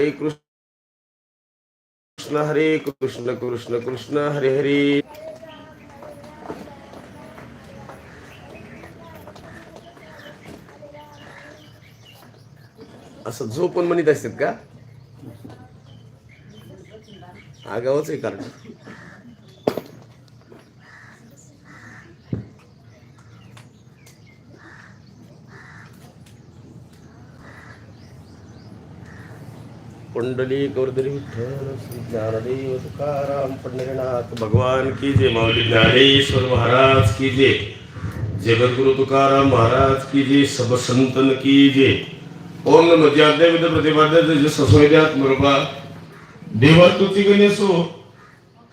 हरे कृष्ण हरे कृष्ण कृष्ण कृष्ण हरे हरे. असं झोपून म्हणत असतात का? आगावच आहे कारण. पंडली गौरदरी विठ्ठल श्री ज्ञानदेव तुकाराम पंढरीनाथ भगवान की जय माऊली ज्ञानेश्वर महाराज की जय जगद्गुरु तुकाराम महाराज की जय सब संतन की जय. ओम नम विद प्रतिपाद्य सस्वेद्यात्मरूपा देवा तुती गणेशो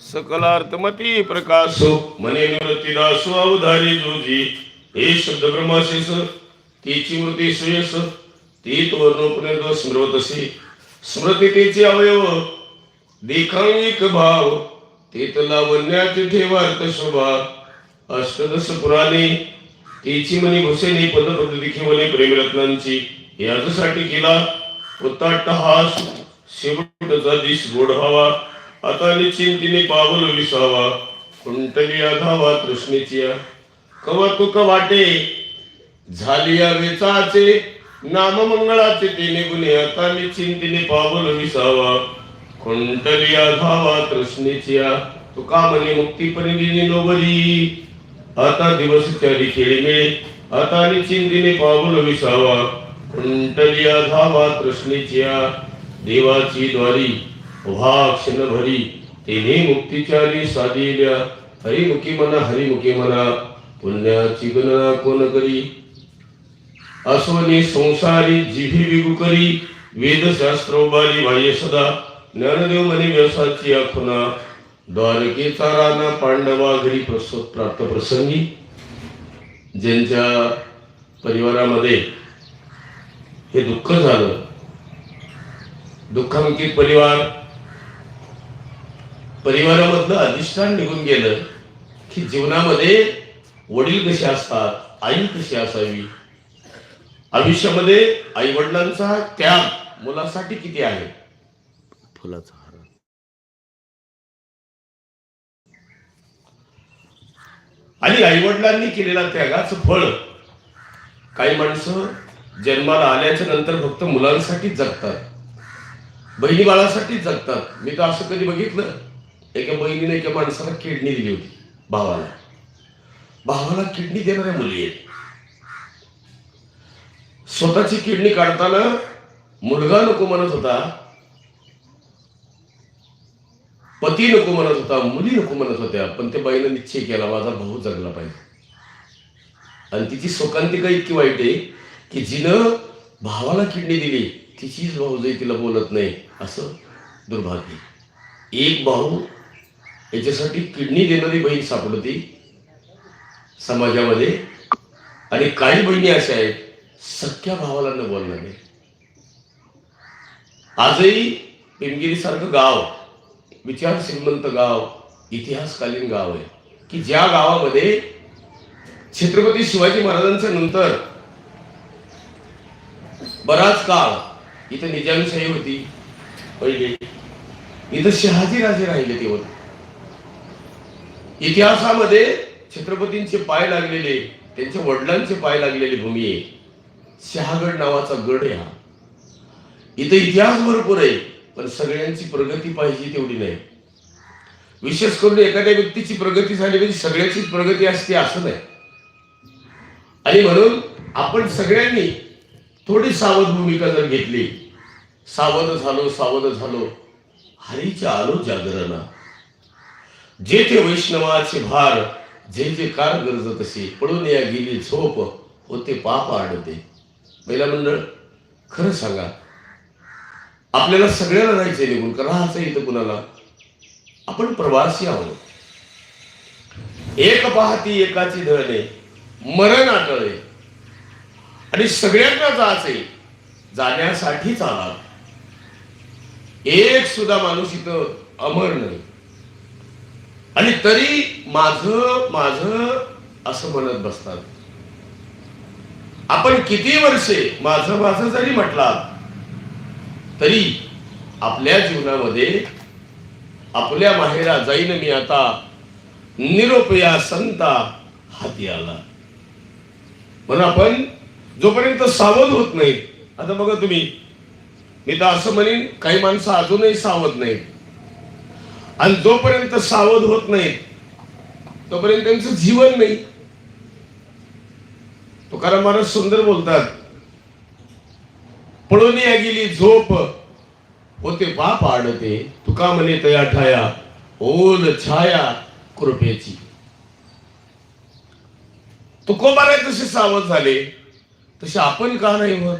सकलार्थमती प्रकाशो मने निवृत्तीदासो अवधारी जोजी. हे शब्द ब्रह्माशेष तीची मूर्ती श्रेयस ती वर्णोपनिर्दोष स्मृतसी स्मृती स्मृतितेचे अवयव देखांगिक भाव तेत लावण्याची ठेवा शोभा. अष्टदश पुराणे तेची म्हणे भुसेने पदपद म्हणे प्रेमरत्नांची. याच्यासाठी केला. हास शेवटचा दिश गोड व्हावा. आता निश्चिंतीने पावल विसावा. कुंटली धावा तृष्णेची कवतुक वाटे झाली या वेचाचे. नाममंगळाचे तिने गुणे आता निश्चिंतीने पावल विसावा कुंटलिया धावा तो का म्हणे मुक्ती परिदिनी नोबरी आता दिवस चारी खेळी मिळे आता निश्चिंतीने पावल विसावा कुंटलिया धावा तृष्णेची देवाची द्वारी। उभा क्षण भरी तिने मुक्तीचारी साधिल्या। हरिमुखी मना हरिमुखी मना। पुण्याची गणना कोण करी? अस्वनी संसारी जिभी विगु करी वेदशास्त्र उभारी बाह्य सदा ज्ञानदेव मनी व्यवसाची आखुना द्वारकेचा राणा पांडवा घरी प्रसूत प्राप्त प्रसंगी ज्यांच्या परिवारामध्ये हे दुःख झालं. दुःखामुखी परिवार परिवारामधलं अधिष्ठान निघून गेलं की जीवनामध्ये वडील कसे असतात आई कशी असावी आयुष्यामध्ये आई वडिलांचा त्याग मुलासाठी किती आहे? फुलाचा हार. आणि आई वडिलांनी केलेला त्यागाचं फळ. काही माणसं जन्माला आल्याच्यानंतर फक्त मुलांसाठीच जगतात. बहिणी बाळासाठीच जगतात. मी तर असं कधी बघितलं. एका बहिणीने एका माणसाला किडनी दिली होती भावाला. भावाला किडनी देणाऱ्या मुली आहेत. स्वतःची किडनी काढताना मुलगा नको म्हणत होता पती नको म्हणत होता मुली नको म्हणत होत्या पण त्या बाईनं निश्चय केला माझा भाऊ जगला पाहिजे. आणि तिची शोकांतिका इतकी वाईट आहे की जिनं भावाला किडनी दिली तिचीच भाऊ जाई तिला बोलत नाही असं दुर्भाग्य एक भाऊ याच्यासाठी किडनी देणारी बहीण सापडती समाजामध्ये आणि काही बहिणी अशा आहेत सख्या भावाला न नाही. आजही पिमगिरी सारखं गाव विचार श्रीमंत गाव इतिहासकालीन गाव आहे. की ज्या गावामध्ये छत्रपती शिवाजी महाराजांच्या नंतर बराच काळ इथं निजामशाही होती पहिले. इथं शहाजी राजे राहिले तेव्हा. इतिहासामध्ये छत्रपतींचे पाय लागलेले त्यांच्या वडिलांचे पाय लागलेली भूमी आहे. शहागड नावाचा गड आहे हा. इथं इतिहास भरपूर आहे पण सगळ्यांची प्रगती पाहिजे तेवढी नाही. विशेष करून एखाद्या व्यक्तीची प्रगती झाली म्हणजे सगळ्याचीच प्रगती असते असं नाही. आणि म्हणून आपण सगळ्यांनी थोडी सावध भूमिका जर घेतली सावध झालो सावध झालो हरीच्या आलो जागरणा जे ते वैष्णवाचे भार जे जे कार गरज तसे पळून या गेली झोप होते पाप आडते. पहिला मंडळ खरं सांगा. आपल्याला सगळ्याला जायचंय निघून राहायचं इथं कुणाला? आपण प्रवासी आहोत. एक पाहती एकाची धळणे मरण आटळे. आणि सगळ्यांना जायचे जाण्यासाठीच आला एक सुद्धा माणूस इथं अमर नाही. आणि तरी माझ माझ असं म्हणत बसतात. आपण किती वर्षे माझं माझं जरी म्हटला तरी आपल्या जीवनामध्ये आपल्या माहेरा जाईन मी आता निरोप या संता हाती आला म्हणून आपण जोपर्यंत सावध होत नाही आता बघा तुम्ही मी तर असं म्हणेन काही माणसं अजूनही सावध नाहीत. आणि जोपर्यंत सावध होत नाहीत तोपर्यंत त्यांचं जीवन नाही. तुकाराम महाराज सुंदर बोलतात. पळून या गेली झोप. होते पाप आडते तुका म्हणे तया ठाया ओल छाया कृपेची. तुकोबारे तसे सावध झाले? तसे आपण का नाही होत?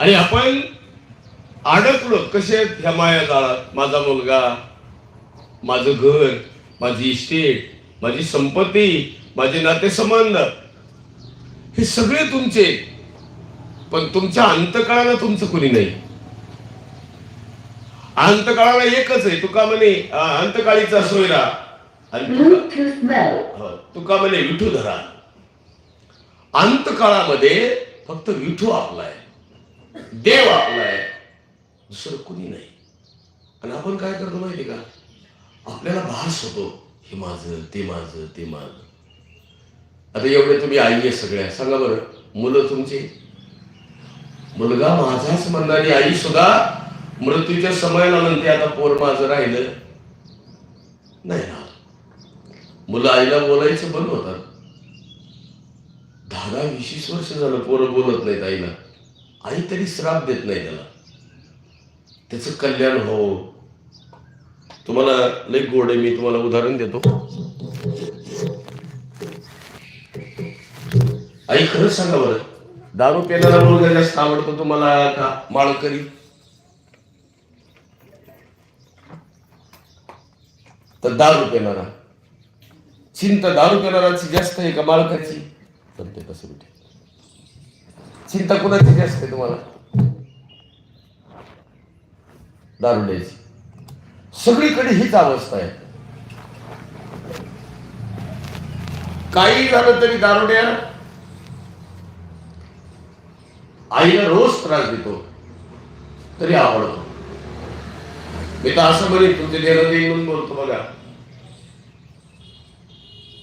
आणि आपण अडकलो कसे ह्या माया जाळात? माझा मुलगा माझं घर माझी इस्टेट माझी संपत्ती माझे नातेसंबंध हे सगळे तुमचे. पण तुमच्या अंतकाळाला तुमचं कुणी नाही. अंतकाळाला एकच आहे. तुका म्हणे अंतकाळीचा सोयरा. हो, तुका म्हणे विठू धरा. अंतकाळामध्ये फक्त विठू आपला आहे देव आपला आहे दुसरं कुणी नाही. आणि आपण काय करतो माहिती का? आपल्याला भास होतो. हे माझं ते माझं ते माझं. आता एवढे तुम्ही आई आहे सगळ्या सांगा बरं मुलं तुमची? मुलगा माझाच म्हणणारी आई सुद्धा मृत्यूच्या समयाला म्हणते आता पोर माझं राहिलं. नाही ना. मुलं आईला बोलायचं बंद होतात. दहा दहा वीस वीस वर्ष झालं पोरं बोलत नाहीत आईला. आई तरी श्राप देत नाही त्याला. त्याचं कल्याण हो. तुम्हाला लई गोड आहे मी तुम्हाला उदाहरण देतो. आई खरंच सांगा बरं. दारू पिण्याला मुलगा जास्त आवडतो तुम्हाला का माळकरी? तर दारू पेनारा चिंता दारू पेनाराची जास्त आहे का मालकाची तर ते कसं भेटेल चिंता कुणाची जास्त आहे तुम्हाला? दारुड्याची सगळीकडे हीच अवस्था आहे. काही झालं तरी दारुड्या आईला रोज त्रास देतो. तरी आवडतो. मी तर असं बरे तुमचे देणं देईन बोलतो बघा.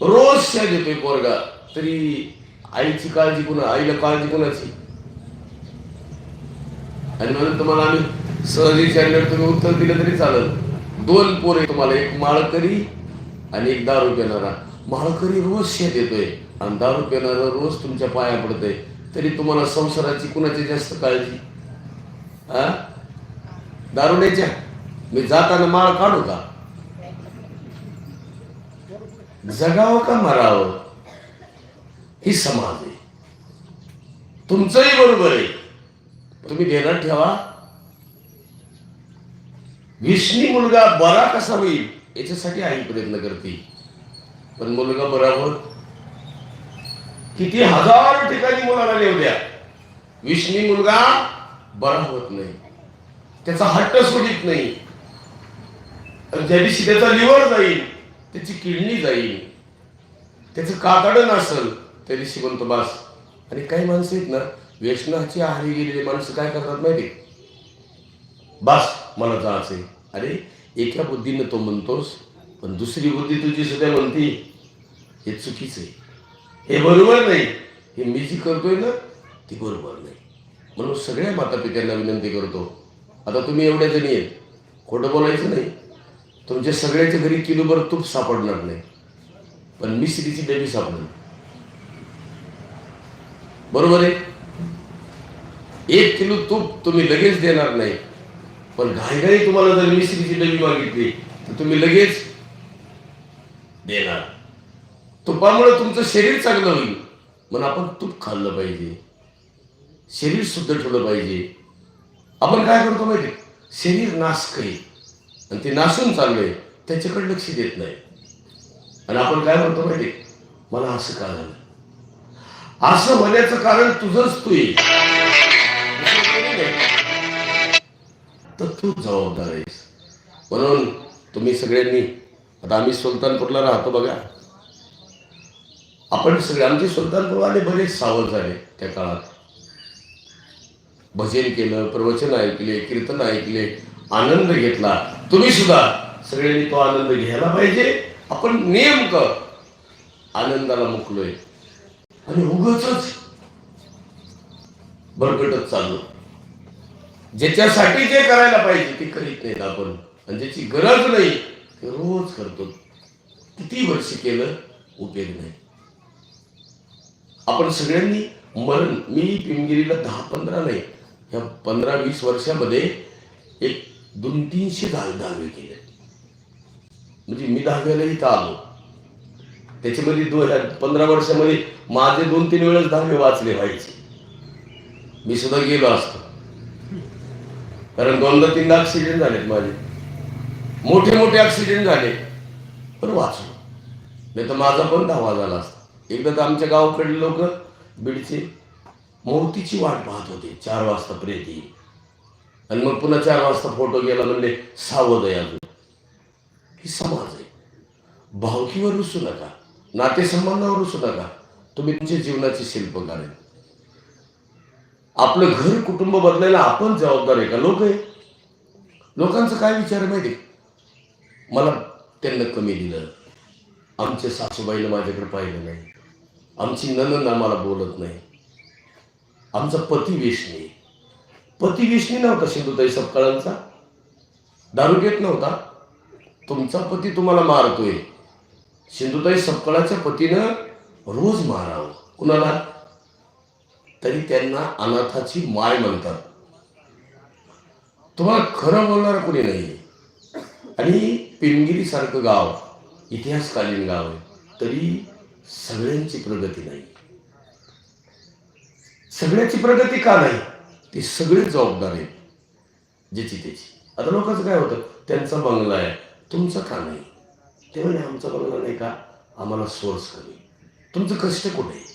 रोज त्या देतोय पोरगा तरी आईची काळजी कुणा आईला काळजी कुणाची? आणि म्हणून तुम्हाला आम्ही सहज विचारल्यावर तुम्ही उत्तर दिलं तरी चालत दोन पोरे तुम्हाला एक माळकरी आणि एक दारू पिणारा. माळकरी रोज शेत येतोय आणि दारू पिणारा रोज तुमच्या पाया पडतोय. तरी तुम्हाला संसाराची कुणाची जास्त काळजी? हा? दारुड्याच्या मी जाताना माळ काढू का? जगावं का मरावं? ही समाज आहे. तुमचंही बरोबर आहे. तुम्ही ध्यानात ठेवा. विष्णी मुलगा बरा कसा होईल याच्यासाठी आई प्रयत्न करते. पण मुलगा बरा होत किती हजार ठिकाणी मुलाला नेऊ द्या. विष्णी मुलगा बरा होत नाही. त्याचा हट्ट सोडित नाही. तर ज्या दिवशी त्याचा लिव्हर जाईल त्याची किडनी जाईल त्याचं कातड नसल त्या दिवशी म्हणतो बास. आणि काही माणसं आहेत ना व्यसनाची आहारी गेलेली माणसं काय करतात माहिती बास मला जायचंय. अरे एका बुद्धीनं तो म्हणतोस पण दुसरी बुद्धी तुझी सुद्धा म्हणती हे चुकीचं आहे. हे बरोबर नाही. हे मी जी करतोय ना ती बरोबर नाही. म्हणून सगळ्या माता पित्यांना विनंती करतो. आता तुम्ही एवढ्या जणी आहेत. खोटं बोलायचं नाही. तुमच्या सगळ्याच्या घरी किलोभर तूप सापडणार नाही. पण मिश्रीची डबी सापडेल बरोबर आहे? एक किलो तूप तुम्ही लगेच देणार नाही. पण घाईघाई तुम्हाला जर मिश्रीची डबी मागितली तर तुम्ही लगेच देणार. तुपामुळे तुमचं शरीर चांगलं होईल. म्हणून आपण तूप खाल्लं पाहिजे. शरीर शुद्ध ठेवलं पाहिजे. आपण काय करतो माहिती शरीर नासक आहे. आणि ते नासून चाललंय त्याच्याकडे लक्ष देत नाही. आणि आपण काय म्हणतो माहिती मला असं का झालं? असं होण्याचं कारण तुझंच तू आहे. तर तू जबाबदार आहेस. म्हणून तुम्ही सगळ्यांनी आता आम्ही सुलतानपूरला राहतो बघा. आपण सगळे आमचे सुलतानपूरवाले बरेच सावध झाले त्या काळात. भजन केलं प्रवचन ऐकले कीर्तन ऐकले आनंद घेतला. तुम्ही सुद्धा सगळ्यांनी तो आनंद घ्यायला पाहिजे. आपण नेमकं आनंदाला मुकलोय. आणि उगच भरकटत चाललो. ज्याच्यासाठी जे करायला पाहिजे ते करीत नाहीत आपण. आणि ज्याची गरज नाही ते रोज करतो. किती वर्ष केलं उपयोग नाही. आपण सगळ्यांनी मरण मी पिमगिरीला दहा पंधरा नाही ह्या पंधरा वीस वर्षामध्ये एक दोन तीनशे दहा दहावे केले. म्हणजे मी दहाव्याला इथं आलो. त्याच्यामध्ये दोन पंधरा वर्षामध्ये माझे दोन तीन वेळेस दहावे वाचले व्हायचे. मी सुद्धा गेलो असतो. कारण दोनदा तीनदा ऍक्सिडेंट झालेत माझे. मोठे मोठे ऍक्सिडेंट झाले. पण वाचलो. नाही तर माझा पण धावा झाला असता. एकदा तर आमच्या गावाकडले लोक बीडचे मोतीची वाट पाहत होते चार वाजता प्रेत. येईल आणि मग पुन्हा चार वाजता फोटो गेला म्हणले सावध आहे अजून. ही समाज आहे. भावकीवर रुसू नका. नातेसंबंधावर रुसू नका. तुम्ही तुमच्या जीवनाचे शिल्पकार आहे आपलं घर कुटुंब बदलायला आपण जबाबदार आहे का? लोक आहे. लोकांचं काय विचार माहिती मला त्यांना कमी दिलं. आमच्या सासूबाईला माझ्याकडे पाहिलं नाही. आमची ननंद आम्हाला बोलत नाही. आमचा पती वेशणी पती वेशणी नव्हता सिंधुताई सपकाळांचा. दारू घेत नव्हता. तुमचा पती तुम्हाला मारतोय. सिंधुताई सपकाळाच्या पतीनं रोज मारावं. कुणाला? तरी त्यांना अनाथाची माय म्हणतात. तुम्हाला खरं बोलणार कोणी नाही आणि पिंगिरीसारखं गाव इतिहासकालीन गाव आहे. तरी सगळ्यांची प्रगती नाही. सगळ्याची प्रगती का नाही? ते सगळे जबाबदार आहेत ज्याची त्याची. आता लोकांचं काय होतं? त्यांचा बंगला आहे. तुमचा का नाही? ते म्हणे आमचा बंगला नाही का? आम्हाला सोर्स कमी तुमचं कष्ट कुठे आहे?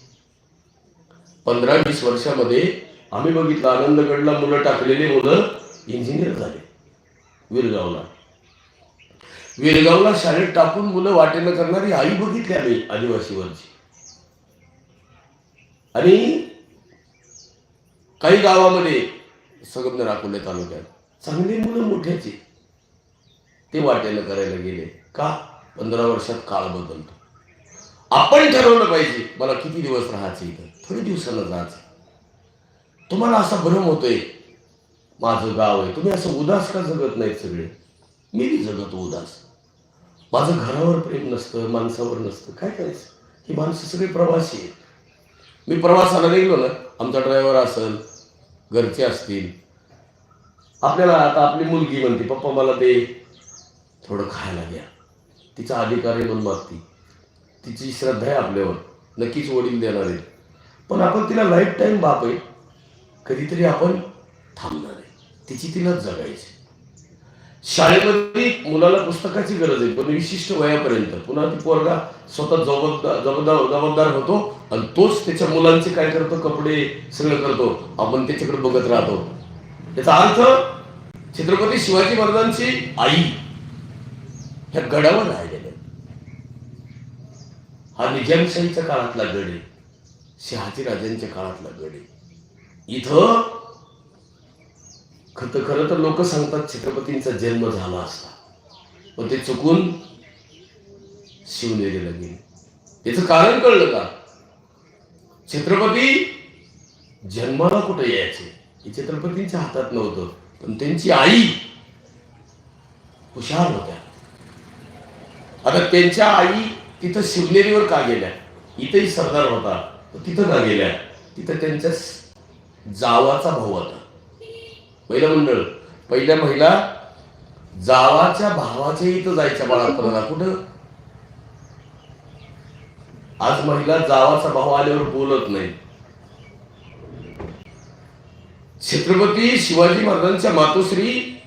पंधरा वीस वर्षामध्ये आम्ही बघितलं आनंदगडला मुलं टाकलेली मुलं इंजिनियर झाले. विरगावला. वेळगावला शाळेत टाकून मुलं वाटेनं करणारी आई बघितली आम्ही आदिवासीवरची. आणि काही गावामध्ये संगमनेर अकोले तालुक्यात चांगली मुलं मोठ्याची ते वाटेनं करायला गेले. का? पंधरा वर्षात काळ बदलतो. आपण ठरवलं पाहिजे मला किती दिवस राहायचं इथं? थोडे दिवसाला जायचं. तुम्हाला असा भ्रम होतोय माझं गाव आहे. तुम्ही असं उदास का जगत नाहीत सगळे? मी जगतो उदास. माझं घरावर प्रेम नसतं माणसावर नसतं. काय करायचं? ही माणसं सगळी प्रवासी आहेत. मी प्रवासाला निघलो ना आमचा ड्रायव्हर असेल घरचे असतील. आपल्याला आता आपली मुलगी म्हणते पप्पा मला ते थोडं खायला घ्या तिचा अधिकार आहे म्हणून मागती. तिची श्रद्धा आहे आपल्यावर. नक्कीच वडील देणार आहे पण आपण तिला लाईफ टाईम बाप आहे. कधीतरी आपण थांबणार आहे. तिची तिलाच जगायची. शाळेमध्ये मुलाला पुस्तकाची गरज आहे. पण विशिष्ट वयापर्यंत. पुन्हा ती पोरगा स्वतः जबाबदार जबाबदार जबाबदार होतो आणि तोच त्याच्या मुलांचे काय करतो? कपडे सगळं करतो. आपण त्याच्याकडे बघत राहतो. त्याचा अर्थ छत्रपती शिवाजी महाराजांची आई ह्या गडावर राहिलेल्या हा निजामशाहीच्या काळातला गड आहे. शहाजी राजांच्या काळातला गड आहे. इथं खत खरं तर लोक सांगतात छत्रपतींचा जन्म झाला असता. पण ते चुकून शिवनेरीला गेले. त्याचं कारण कळलं का? छत्रपती जन्माला कुठे यायचे? हे छत्रपतींच्या हातात नव्हतं. पण त्यांची आई हुशार होत्या. आता त्यांच्या आई तिथं शिवनेरीवर का गेल्या? इथंही सरदार होता. तर तिथं का गेल्या? तिथं त्यांच्या जावाचा भाऊ होता. पहिलं मंडळ. पहिल्या महिला जावाच्या भावाच्या इथं जायच्या बाळापणाला. कुठं? आज महिला जावाचा भाव आल्यावर बोलत नाही. छत्रपती शिवाजी महाराजांच्या मातोश्री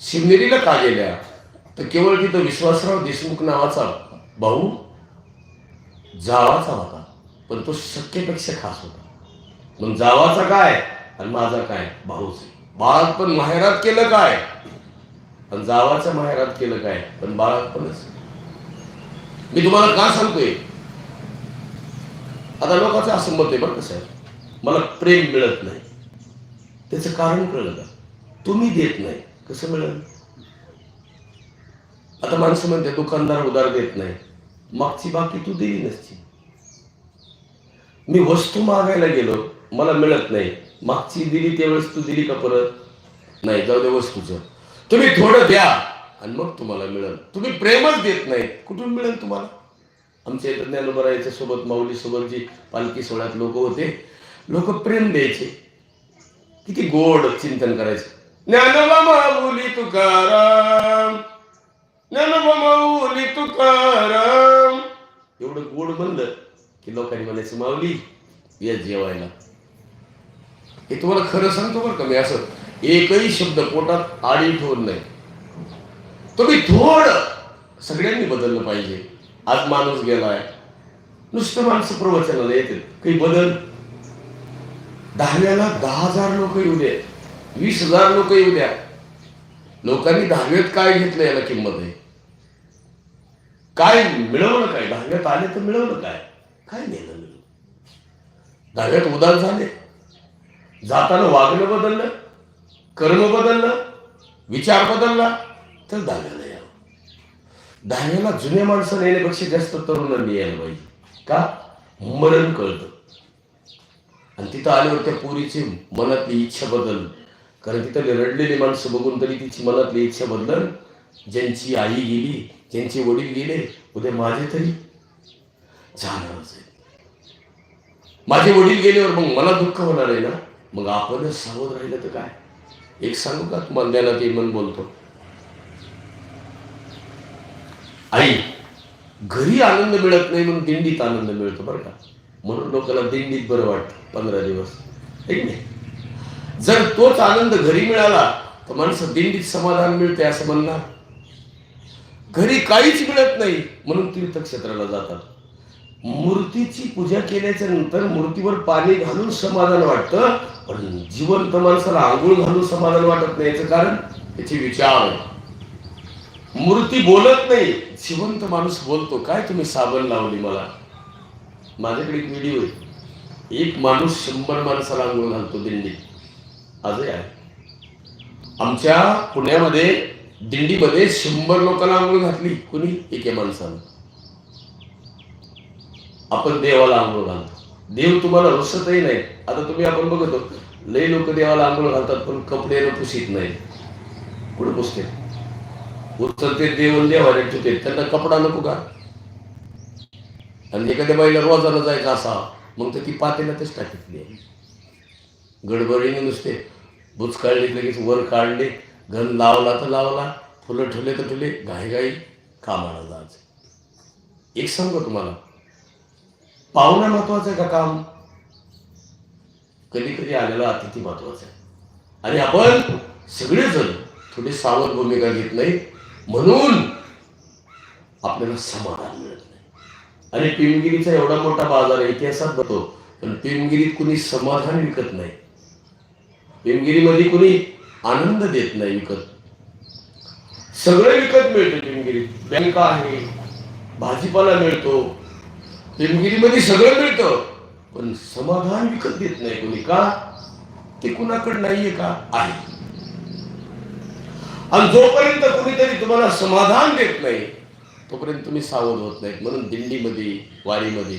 शिवनेरीला का गेल्या? तर केवळ तिथं विश्वासराव देशमुख नावाचा भाऊ जावाचा होता. पण तो शक्यपेक्षा खास होता. मग जावाचा काय? आणि माझा काय? भाऊच बाळात पण माहेरात केलं काय? पण जावाच्या माहेरात केलं काय? पण बाळात पणच. मी तुम्हाला का सांगतोय? आता लोकांचं असं मत आहे बरं कसं आहे मला प्रेम मिळत नाही. त्याचं कारण कळलं का? तुम्ही देत नाही. कसं मिळेल? आता माणसं म्हणते दुकानदार उधार देत नाही. मागची बाकी तू दिली नसती. मी वस्तू मागायला गेलो मला मिळत नाही. मागची दिली त्यावेळेस तू दिली का परत? नाही जाऊ दे वस्तूचं. तुम्ही थोडं द्या आणि मग तुम्हाला मिळेल. तुम्ही प्रेमच देत नाही कुठून मिळेल तुम्हाला? आमच्या इथं ज्ञानोबरायाच्या सोबत माऊली सोबत जी पालखी सोहळ्यात लोक होते लोक प्रेम द्यायचे. किती गोड चिंतन करायचे. ज्ञानोबा माऊली तुकाराम. ज्ञानोबा माऊली तुकाराम. एवढं गोड म्हणलं की लोकांनी म्हणायचं माऊली या जेवायला. हे तुम्हाला खरं सांगतो बरं का मी असं एकही शब्द पोटात आडी ठेवून नाही. तुम्ही थोडं सगळ्यांनी बदललं पाहिजे. आज माणूस गेलाय. नुसतं माणसं प्रवचनाला येते काही बदल? दहाव्याला दहा हजार लोक येऊ द्या. वीस हजार लोक येऊ द्या. लोकांनी दहाव्यात काय घेतलं याला किंमत आहे? काय मिळवलं काय? दहाव्यात आले तर मिळवलं काय? काय नेलं मिळवलं दहाव्यात उदार झाले. जाताना वागणं बदललं कर्म बदललं विचार बदलला तर दहाव्याला यावं दहाव्याला जुन्या माणसाने येण्यापेक्षा जास्त तरुणांनी यायला पाहिजे. का? मरण कळतं. आणि तिथं आल्यावर त्या पोरीची मनातली इच्छा बदल कारण तिथं रडलेली माणसं बघून तरी तिची मनातली इच्छा बदल ज्यांची आई गेली ज्यांचे वडील गेले उद्या माझे तरी जाणारच आहे माझे वडील गेल्यावर मग मला दुःख होणार आहे ना? मग आपणच सावध राहिलं तर काय? एक सांगू का? तुम्हाला ज्ञानात येईल म्हणून बोलतो. आई घरी आनंद मिळत नाही म्हणून दिंडीत आनंद मिळतो बरं का? म्हणून लोकांना दिंडीत बरं वाटतं पंधरा दिवस. नाही? जर तोच आनंद घरी मिळाला तर माणसं दिंडीत समाधान मिळते असं म्हणणार. घरी काहीच मिळत नाही म्हणून तीर्थक्षेत्राला जातात. मूर्तीची पूजा केल्याच्यानंतर मूर्तीवर पाणी घालून समाधान वाटतं पण जिवंत माणसाला आंघोळ घालून समाधान वाटत नाही याचं कारण त्याचे विचार मूर्ती बोलत नाही. जिवंत माणूस बोलतो काय तुम्ही साबण लावली मला? माझ्याकडे एक व्हिडिओ आहे. एक माणूस शंभर माणसाला आंघोळ घालतो दिंडीत. आजही आहे. आमच्या पुण्यामध्ये दिंडीमध्ये शंभर लोकांना आंघोळ घातली. कुणी? एके माणसानं. आपण देवाला आंघोळ घालतो. देव तुम्हाला रुसतही नाही. आता तुम्ही आपण बघतो लय लोक देवाला आंघोळ घालतात पण कपडे पुसित नाही कुठे पुसते? उचलते देव देवाने ठेवते त्यांना कपडा नको का? आणि एखाद्या बाईला रोजाला जायचं असा मग तर ती पातेल्यातच टाकीतली टाकितली गडबडीने नुसते बुच काढले लगेच वर काढले घन लावला तर लावला फुलं ठेवले तर ठेवले घाईघाई कामाला जायचं. एक सांगतो तुम्हाला पाहुणा महत्वाचं आहे का काम? कधी कधी आलेला अतिथी महत्त्वाचा आहे. आणि आपण सगळेजण थोडी सावध भूमिका घेत नाही म्हणून आपल्याला समाधान मिळत नाही. आणि पिमगिरीचा एवढा मोठा बाजार इतिहासात बघतो पण पिमगिरीत कुणी समाधान विकत नाही. पिमगिरीमध्ये कुणी आनंद देत नाही विकत. सगळं विकत मिळतं पिमगिरीत. बँका आहे भाजीपाला मिळतो पिमगिरीमध्ये सगळं मिळतं. पण समाधान विकत देत नाही कोणी का? ते कुणाकडे नाहीये का? आहे. आणि जोपर्यंत कुणीतरी तुम्हाला समाधान देत नाही तोपर्यंत तुम्ही सावध होत नाहीत. म्हणून दिंडीमध्ये वारीमध्ये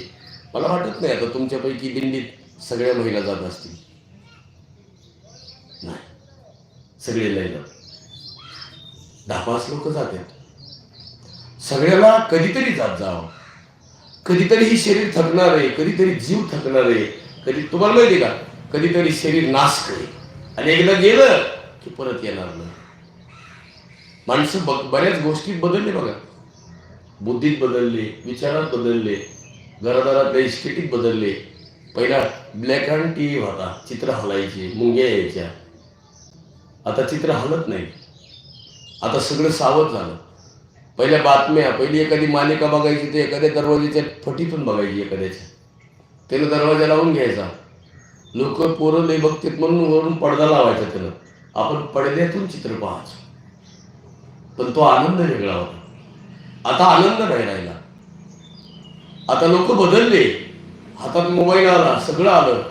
मला वाटत नाही आता तुमच्यापैकी दिंडीत सगळ्या महिला जात असतील. नाही. सगळे नाही जात. दहा पाच लोक जातात. सगळ्याला कधीतरी जात जावं. कधीतरी ही शरीर थकणार आहे कधीतरी जीव थकणार आहे. कधी तुम्हाला माहिती आहे का? कधीतरी शरीर नाश करेल. आणि एकदा गेलं की परत येणार नाही. माणसं बघ बऱ्याच गोष्टीत बदलले बघा. बुद्धीत बदलले विचारात बदलले घरादारातल्या इस्टेटीत बदलले. पहिला ब्लॅक अँड टी व्ही होता चित्र हलायचे मुंग्या यायच्या. आता चित्र हलत नाही. आता सगळं सावध झालं. पहिल्या बातम्या पहिली एखादी मालिका बघायची ते एखाद्या दरवाजेच्या फटीतून बघायची एखाद्याच्या त्यानं दरवाजा लावून घ्यायचा. लोक पोरं लय बघतात म्हणून वरून पडदा लावायचा त्यानं आपण पडद्यातून चित्र पाहायचो. पण तो आनंद वेगळा होता. आता आनंद नाही राहिला. आता लोक बदलले. हातात मोबाईल आला सगळं आलं.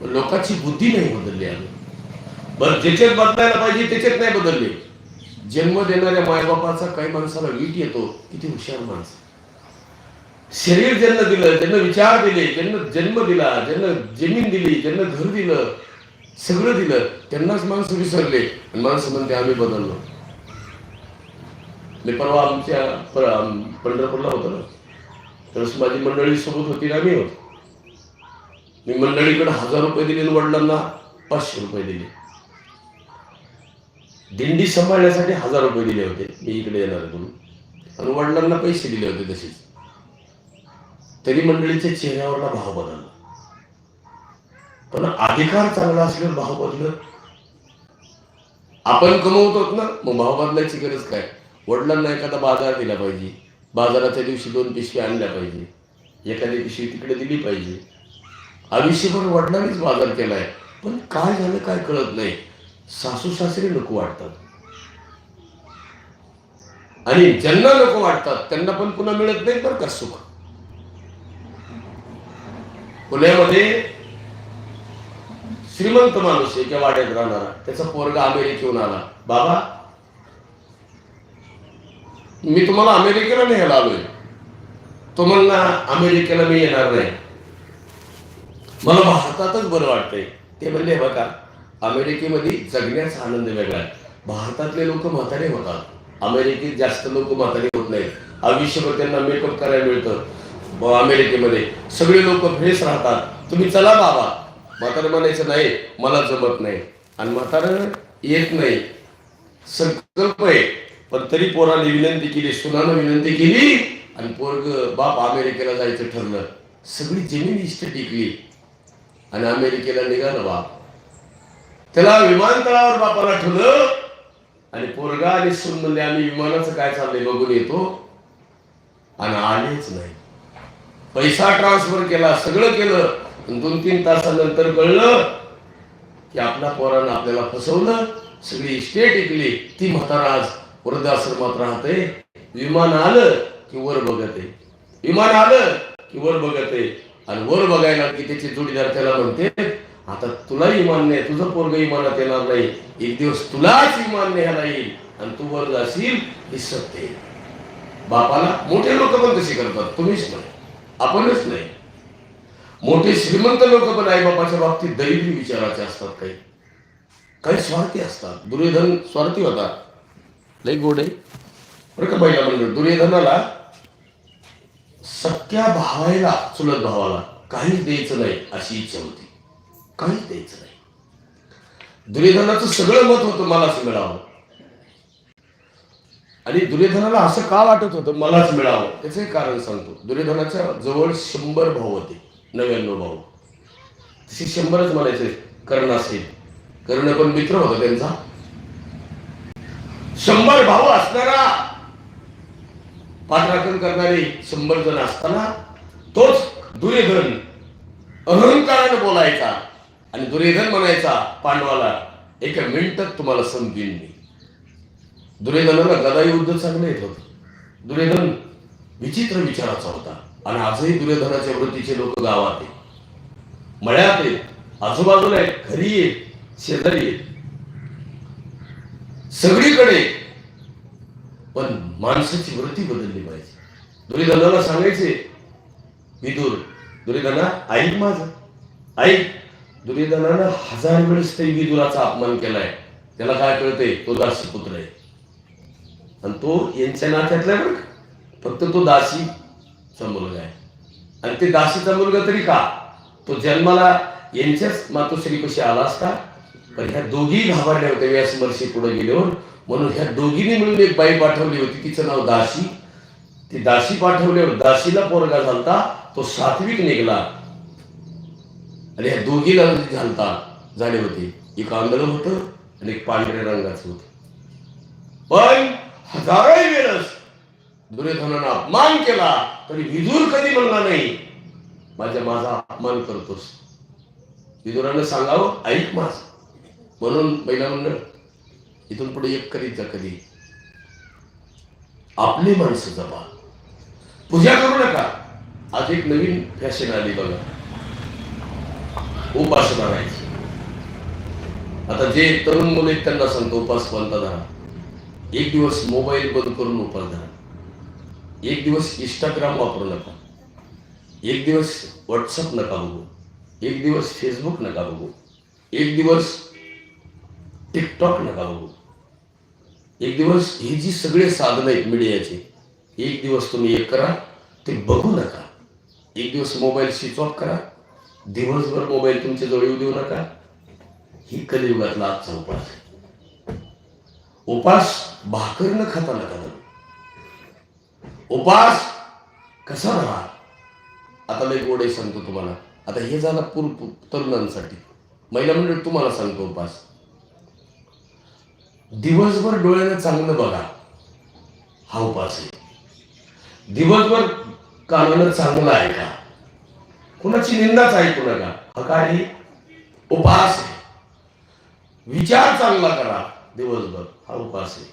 पण लोकांची बुद्धी नाही बदलली आलं बरं ज्याच्यात बदलायला पाहिजे त्याच्यात नाही बदलले. जन्म देणाऱ्या मायबापाचा काही माणसाला वीट येतो किती हुशार माणूस. शरीर ज्यांना दिलं ज्यांना विचार दिले ज्यांना जन्म दिला ज्यांना जमीन दिली ज्यांना घर दिलं सगळं दिलं त्यांनाच माणसं विसरले. आणि माणसं म्हणते आम्ही बदललो. मी परवा आमच्या पंढरपूरला होतो ना. तर माझी मंडळी सोबत होती ना मी होतो. मी मंडळीकडे हजार रुपये दिले आणि वडिलांना पाचशे रुपये दिले. दिंडी सांभाळण्यासाठी हजार रुपये दिले होते. मी इकडे येणार म्हणून. आणि वडिलांना पैसे दिले होते तसेच. तरी मंडळीच्या चेहऱ्यावरला भाव बदलला. पण अधिकार चांगला असल्यावर भाव बदलत आपण कमवतोत ना मग भाव बदलायची गरज काय? वडिलांना एखादा बाजार दिला पाहिजे. बाजाराच्या दिवशी दोन पिशव्या आणल्या पाहिजे. एखादी पिशवी तिकडे दिली पाहिजे. आयुष्यभर वडिलांनीच बाजार केलाय. पण काय झालं काय कळत नाही. सासू सासरे नको वाटतात. आणि ज्यांना नको वाटतात त्यांना पण पुन्हा मिळत नाही बरं का सुख. पुण्यामध्ये श्रीमंत माणूस आहे एका वाड्यात राहणारा. त्याचा पोरगा अमेरिकेहून आला. बाबा मी तुम्हाला अमेरिकेला न्यायला आलोय. तो म्हणला अमेरिकेला मी येणार नाही. मला भारतातच बरं वाटतंय. ते म्हणले बघा अमेरिकेमध्ये जगण्याचा आनंद वेगळा आहे. भारतातले लोक म्हातारे होतात. अमेरिकेत जास्त लोक म्हातारे होत नाहीत. आयुष्यभर त्यांना मेकअप करायला मिळतं. अमेरिकेमध्ये सगळे लोक फ्रेश राहतात. तुम्ही चला बाबा. म्हातारं म्हणायचं नाही मला जमत नाही. आणि म्हातारं येत नाही. संकल्प आहे. पण तरी पोराने विनंती केली सुनानं विनंती केली आणि पोरग बाप अमेरिकेला जायचं ठरलं. सगळी जमीन इष्ट टिकली. आणि अमेरिकेला निघालं बाप. त्याला विमानतळावर बापाला ठेवलं आणि पोरगा आणि सून म्हणले आम्ही विमानाचं काय चाललंय बघून येतो. आणि आलेच नाही. पैसा ट्रान्सफर केला सगळं केलं. आणि दोन तीन तासानंतर कळलं की आपल्या पोरानं आपल्याला फसवलं. सगळी इस्टेट ऐकली ती म्हातारा आज वृद्धाश्रमात राहते. विमान आलं की वर बघते. विमान आलं की वर बघते. आणि वर बघायला की त्याची जोडीदार त्याला म्हणते आता तुला इमान नाही तुझं पोरग इमानात येणार नाही. एक दिवस तुलाच इमान न्यायला येईल. आणि तू वर जाशील हे सत्य बापाला मोठे लोक पण तसे करतात तुम्हीच नाही. आपणच नाही. मोठे श्रीमंत लोक पण आई बापाच्या बाबतीत दैवी विचाराचे असतात काही. काही स्वार्थी असतात. दुर्योधन स्वार्थी होता. लई गोड आहे. बरं का पहिला म्हणजे दुर्योधनाला सख्या भावायला चुलत भावाला काहीच द्यायचं नाही अशी इच्छा होती. काहीच द्यायचं नाही. दुर्योधनाचं सगळं मत होतं मलाच मिळावं. आणि दुर्योधनाला असं का वाटत होतं मलाच मिळावं? त्याचं एक कारण सांगतो. दुर्योधनाच्या जवळ शंभर भाऊ होते. नव्याण्णव भाऊ. तसे शंभरच म्हणायचे कर्ण असेल कर्ण पण मित्र होता त्यांचा. शंभर भाऊ असणारा. पाठराखण करणारे शंभर जण असताना तोच दुर्योधन अहंकाराने बोलायचा. आणि दुर्योधन म्हणायचा पांडवाला एका मिनिटात तुम्हाला समजेन मी. दुर्योधनाला गदायुद्ध चांगलं येत होतं. दुर्योधन विचित्र विचाराचा होता आणि आजही दुर्योधनाच्या वृत्तीचे लोक गावात आहेत. मळ्यात आहेत आजूबाजूला आहेत घरी आहेत शेजारी आहेत. सगळीकडे पण माणसाची वृत्ती बदलली पाहिजे. दुर्योधनाला सांगायचे विदूर दुर्योधना ऐक माझं. ऐक. दुर्योधनानं हजार वेळेस ते विदुराचा अपमान केलाय. त्याला काय कळतंय? तो दासी पुत्र आहे. आणि तो यांच्या नात्यातला बरं फक्त तो दासीचा मुलगा आहे. आणि ते दासीचा मुलगा तरी का? तो जन्माला यांच्याच मातोश्रीपाशी आला असता पण ह्या दोघी घाबरल्या होत्या. व्यास वर्षी पुढे गेल्यावर म्हणून ह्या दोघींनी मिळून एक बाई पाठवली होती. तिचं नाव दासी. ती दासी पाठवल्यावर दासीला पोरगा झालता. तो सात्विक निघाला. आणि ह्या दोघीला घालता झाले होते. एक आंधळ होतं आणि एक पांढऱ्या रंगाचं होतं. पण हजारो वेळेस दुर्योधनानं अपमान केला तरी विदूर कधी म्हणला नाही? माझ्या माझा अपमान करतोस. विदुरानं सांगावं ऐक माझ. म्हणून पहिला म्हणलं इथून पुढे एक करीत जा कधी आपली माणसं जपा. पूजा करू नका. आज एक नवीन फॅशन आली बघा. उपासना राहायची आता जे तरुण मुलं आहेत त्यांना सांगतो उपास कोणता धरा. एक दिवस मोबाईल बंद करून उपास धरा. एक दिवस इंस्टाग्राम वापरू नका. एक दिवस व्हॉट्सअप नका बघू. एक दिवस फेसबुक नका बघू. एक दिवस टिकटॉक नका बघू. एक दिवस ही जी सगळे साधनं आहेत मीडियाचे एक दिवस तुम्ही एक करा ते बघू नका. एक दिवस मोबाईल स्विच ऑफ करा. दिवसभर मोबाईल तुमच्या जवळ येऊ देऊ नका. ही कलियुगातला आजचा उपास आहे. उपास भाकर न खाता नका उपास कसा राहा? आता मी गोडे सांगतो तुम्हाला. आता हे झालं पूर तरुणांसाठी. महिला मंडळ तुम्हाला सांगतो उपास. दिवसभर डोळ्यानं चांगलं बघा. हा उपास आहे. दिवसभर कानानं चांगलं ऐका. कुणाची निंदाच ऐकू नका हा काय आहे? उपास आहे. विचार चांगला करा दिवसभर. हा उपास आहे.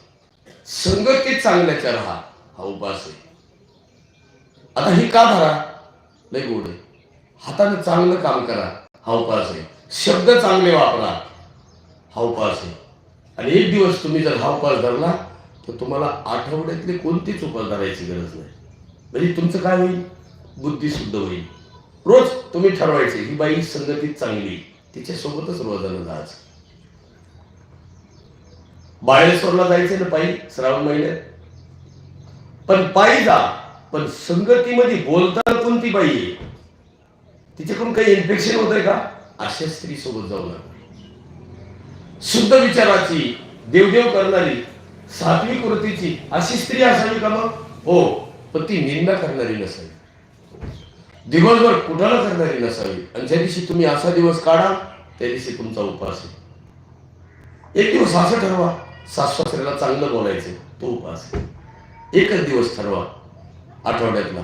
संगतीत चांगल्याच्या राहा हा उपास आहे. आता ही का धरा? लय गोड आहे. हाताने चांगलं काम करा हा उपास आहे. शब्द चांगले वापरा हा उपास आहे. आणि एक दिवस तुम्ही जर हा उपास धरला तर तुम्हाला आठवड्यातले कोणतीच उपास धरायची गरज नाही. म्हणजे तुमचं काय होईल? बुद्धी शुद्ध होईल. रोज तुम्ही ठरवायचे ही बाई संगतीत चांगली तिच्या सोबतच रोजानं जायचं. बाळेश्वरला जायचं ना पायी श्रावण महिन्यात? पण पायी जा पण संगतीमध्ये बोलताना कोणती बाई आहे तिच्याकडून काही इन्फेक्शन होतंय का? अशा स्त्री सोबत जाऊ नका. शुद्ध विचाराची देवदेव करणारी सात्विक वृत्तीची अशी स्त्री असावी का मग? हो पण ती निंदा करणारी नसावी. दिवसभर कुठाला करणारी नसावी? आणि ज्या दिवशी तुम्ही असा दिवस काढा त्या दिवशी तुमचा उपास आहे. एक दिवस असं ठरवा सासऱ्याला चांगलं बोलायचं तो उपास आहे. एकच दिवस ठरवा आठवड्यातला.